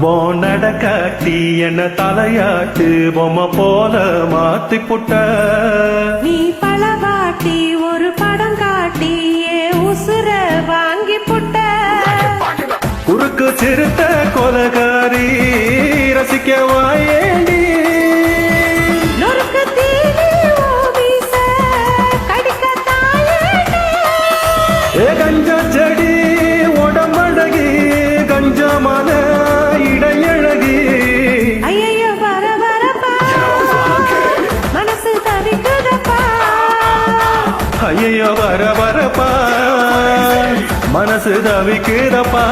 போனட காட்டி என்ன தலையாட்டு? பொம்மை போல மாத்தி புட்ட. நீ பழவாட்டி ஒரு படம் காட்டி உசுர வாங்கி புட்ட. குறுக்கு சிறுத்த கொலகாரி ரசிக்க கஞ்சமான இடையழகி. ஐயையோ வர வரப்பா மனசு தவிக்குதப்பா. ஐயோ வர வரப்பா மனசு தவிக்குதப்பா.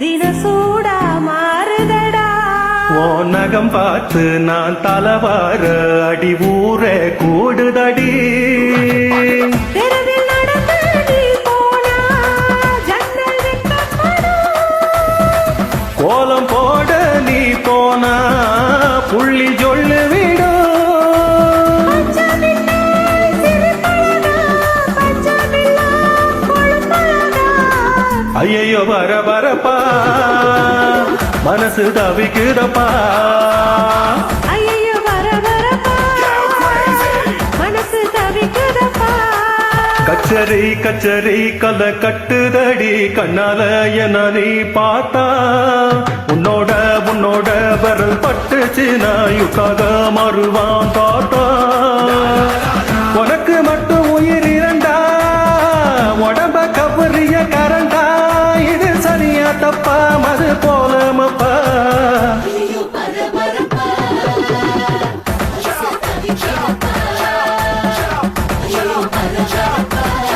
தினசூடா மாறுதடா. நகம் பார்த்து நான் தலவார அடி ஊரே கூடுதடி. ஐயையோ, வர வரப்பா. மனசு தவிக்குதப்பா. கச்சரி கச்சரி கல கட்டுதடி. கண்ணால என நீ பார்த்தா? உன்னோட உன்னோட விரல் பட்டுச்சு நாயுக்காக மறுவான் பார்த்தா Jump.